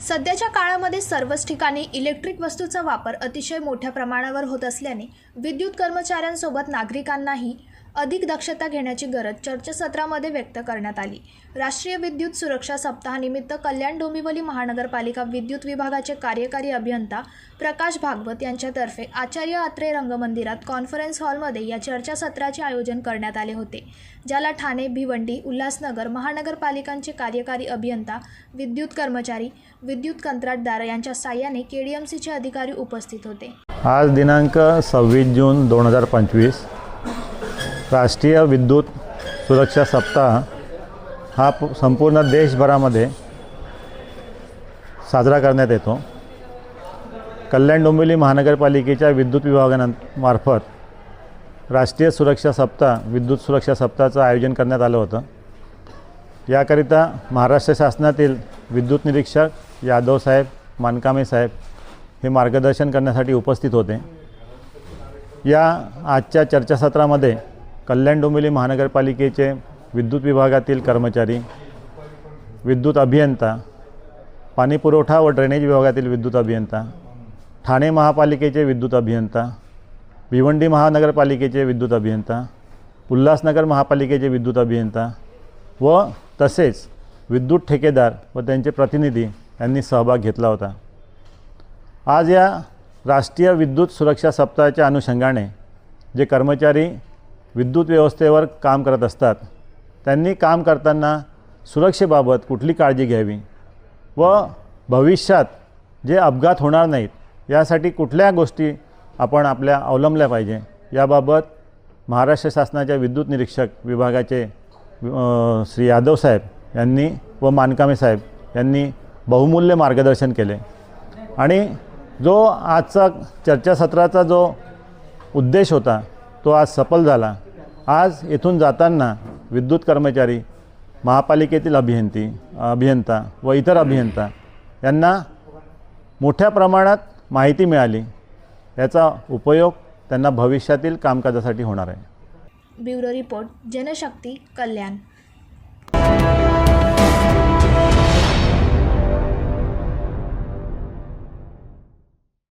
सध्याच्या काळामध्ये सर्वच ठिकाणी इलेक्ट्रिक वस्तूचा वापर अतिशय मोठ्या प्रमाणावर होत असल्याने विद्युत कर्मचाऱ्यांसोबत नागरिकांनाही अधिक दक्षता घेण्याची गरज चर्चासत्रामध्ये व्यक्त करण्यात आली. राष्ट्रीय विद्युत सुरक्षा सप्ताहानिमित्त कल्याण डोंबिवली महानगरपालिका विद्युत विभागाचे कार्यकारी अभियंता प्रकाश भागवत यांच्यातर्फे आचार्य आत्रे रंगमंदिरात कॉन्फरन्स हॉलमध्ये या चर्चासत्राचे आयोजन करण्यात आले होते ज्याला ठाणे भिवंडी उल्हासनगर महानगरपालिकांचे कार्यकारी अभियंता विद्युत कर्मचारी विद्युत कंत्राटदार यांच्या साह्याने के डी एम सीचे अधिकारी उपस्थित होते. आज दिनांक सव्वीस जून दोन हजार पंचवीस राष्ट्रीय विद्युत सुरक्षा सप्ताह हा संपूर्ण देशभरामध्ये साजरा करण्यात येतो. कल्याण डोंबिवली महानगरपालिकेच्या विद्युत विभागामार्फत राष्ट्रीय सुरक्षा सप्ताह विद्युत सुरक्षा सप्ताहाचं आयोजन करण्यात आलं होतं. याकरिता महाराष्ट्र शासनातील विद्युत निरीक्षक यादव साहेब मानकामे साहेब हे मार्गदर्शन करण्यासाठी उपस्थित होते. या आजच्या चर्चासत्रामध्ये कल्याण डोंबिवली महानगरपालिकेचे विद्युत विभागातील कर्मचारी विद्युत अभियंता पाणीपुरवठा व ड्रेनेज विभागातील विद्युत अभियंता ठाणे महापालिकेचे विद्युत अभियंता भिवंडी महानगरपालिकेचे विद्युत अभियंता उल्हासनगर महापालिकेचे विद्युत अभियंता व तसेच विद्युत ठेकेदार व त्यांचे प्रतिनिधी यांनी सहभाग घेतला होता. आज या राष्ट्रीय विद्युत सुरक्षा सप्ताहाच्या अनुषंगाने जे कर्मचारी विद्युत व्यवस्थेवर काम करत असतात. त्यांनी काम करताना सुरक्षेबाबत कुठली काळजी घ्यावी व भविष्यात जे अपघात होणार नाहीत यासाठी कुठल्या गोष्टी आपण आपल्या अवलंबल्या पाहिजे याबाबत महाराष्ट्र शासनाच्या विद्युत निरीक्षक विभागाचे श्री यादव साहेब यांनी व मानकामे साहेब यांनी बहुमूल्य मार्गदर्शन केले. आणि जो आजचा चर्चासत्राचा जो उद्देश होता तो आज सफल झाला. आज येथून जाताना विद्युत कर्मचारी महापालिकेतील अभियंती अभियंता व इतर अभियंता यांना मोठ्या प्रमाणात माहिती मिळाली. याचा उपयोग त्यांना भविष्यातील कामकाजासाठी होणार आहे. Bureau report Janashakti Kalyan.